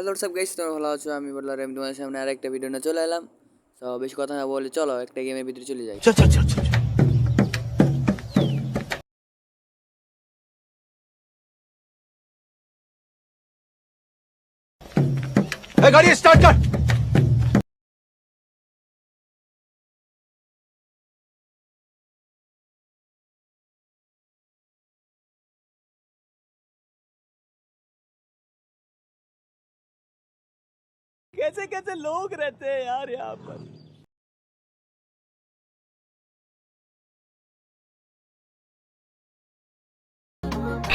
Hello সব guys তোমরা ভালো আছো? আমি বললাম, আমি তোমাদের সামনে আর একটা ভিডিও নিয়ে চলে এলাম। তো বেশি কথা না বলে চলো, একটা গেমের ভিতরে চলে যাই। গাড়ি স্টার্ট কর। कैसे कैसे लोग रहते हैं यार यहाँ पर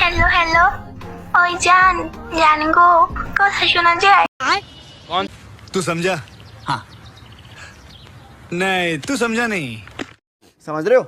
হ্যালো হ্যালো ওই জান জান গো কথা শোনা যায় तू समझा हाँ नहीं तू समझा नहीं समझ रहे हो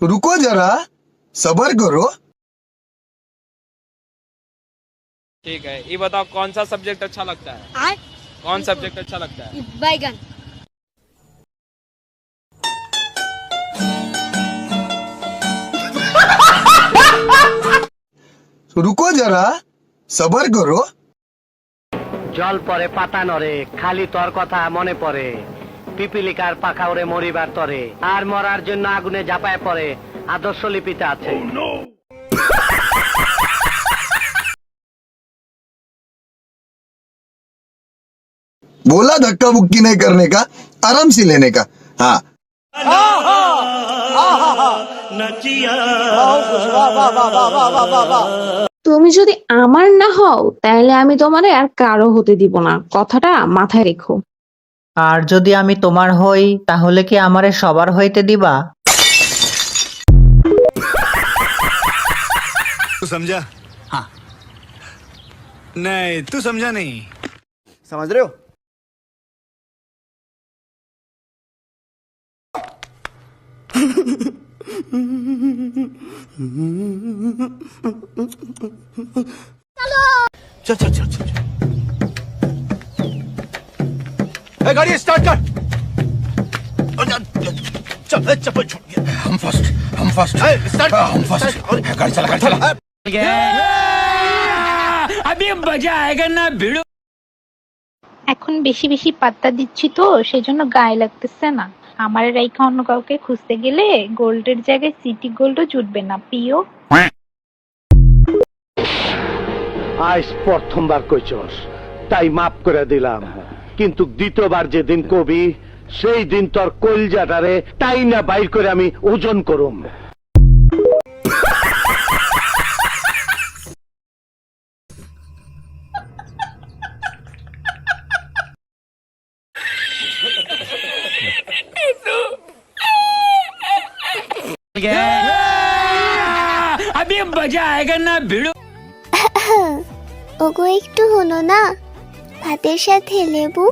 तो रुको जरा सबर करो ठीक है ये बताओ कौन सा सब्जेक्ट अच्छा लगता है कौन सब्जेक्ट अच्छा लगता है बैगन तो रुको जरा सबर करो জল পরে পাতা নরে খালি তোর কথা মনে পড়ে পিপিলিকার পাখা ওরে মরিবার তরে আর মরার জন্য আগুনে ঝাঁপায় পড়ে আদর্শ লিপিতে আছে बोला धक्का मुक्की नहीं करने का आराम से लेने का हाँ তুমি যদি আমার না হও তাহলে আমি তোমারে আর কারো হতে দিব না কথাটা মাথায় রেখো আর যদি আমি তোমার হই তাহলে কি আমারে সবার হইতে দিবা तू समझा हाँ नहीं तू समझा नहीं समझ रहे हो चल चल चल चल चल। गाड़ी स्टार्ट कर चल ए, चप्पल छोड़ गया हम फर्स्ट हम फर्स्ट स्टार्ट हम फर्स्ट गाड़ी चला गाड़ी चला এখন বেশি বেশি পাত্তা দিচ্ছি তো সেজন্য গায়ে লাগতেছে না আমার রাইখা অন্য কাউকে খুঁজতে গেলে গোল্ডের জায়গায় সিটি গোল্ডও জুটবে না প্রিয় আজ প্রথমবার কইছস তাই মাফ করে দিলাম কিন্তু দ্বিতীয়বার যেদিন কবি সেই দিন তোর কলজাটারে তাই না বাইর করে আমি ওজন করুম। ওগো একটু হলো না ভাতের সাথে লেবু।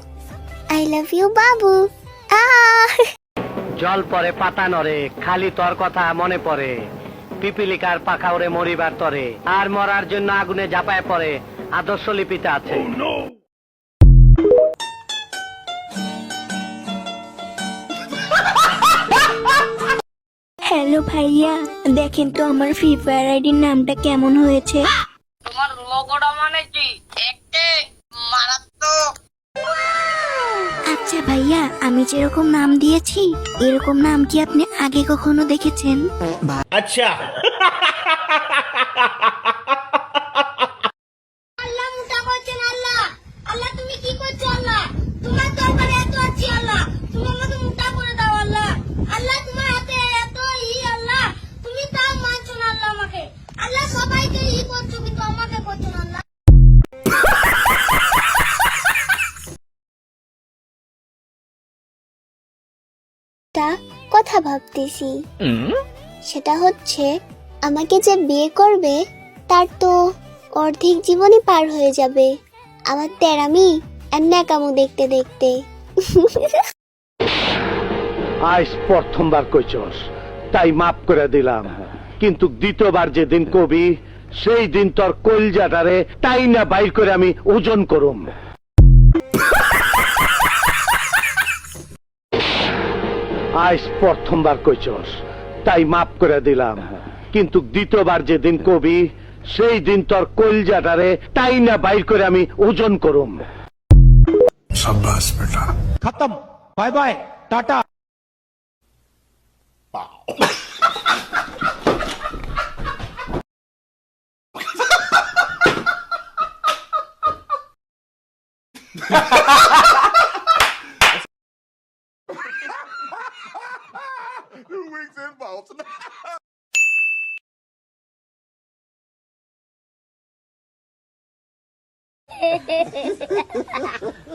আই লাভ ইউ বাবু। আহ জল পরে পাতা নরে খালি তোর কথা মনে পড়ে। পিপিলিকার পাখা ওরে মরিবার তরে আর মরার জন্য আগুনে ঝাঁপায় পড়ে। আদর্শ লিপিতে আছে। হ্যালো ভাইয়া দেখেন তো আমার ফ্রি ফায়ার আইডির নামটা কেমন হয়েছে? তোমার লোগোটা মানে কি? একটি। ভাইয়া আমি যেরকম নাম দিয়েছি এরকম নাম কি আপনি আগে কখনো দেখেছেন? আল্লাহ কথা ভাবতেছি। সেটা হচ্ছে আমাকে যে বিয়ে করবে তার তো অর্ধেক জীবনই পার হয়ে যাবে। আমার তেরামি আর ন্যাকামো দেখতে দেখতে। আজ প্রথমবার কইছস তাই মাফ করে দিলাম। কিন্তু দ্বিতীয়বার যেদিন কবি সেই দিন তোর কলজাটারে তাই না বাইর করে আমি ওজন করুম। আজ প্রথমবার কইছস। তাই মাফ করে দিলাম। হ্যাঁ। কিন্তু দ্বিতীয়বার যেদিন কবি সেই দিন তোর কলজাটারে তাই না বাইর করে আমি ওজন করুম। সাব্বাস বেটা। খতম। Bye bye. Tata. Ha ha ha ha! weeks in Boston.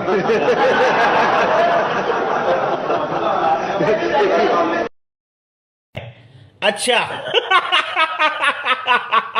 शाबाश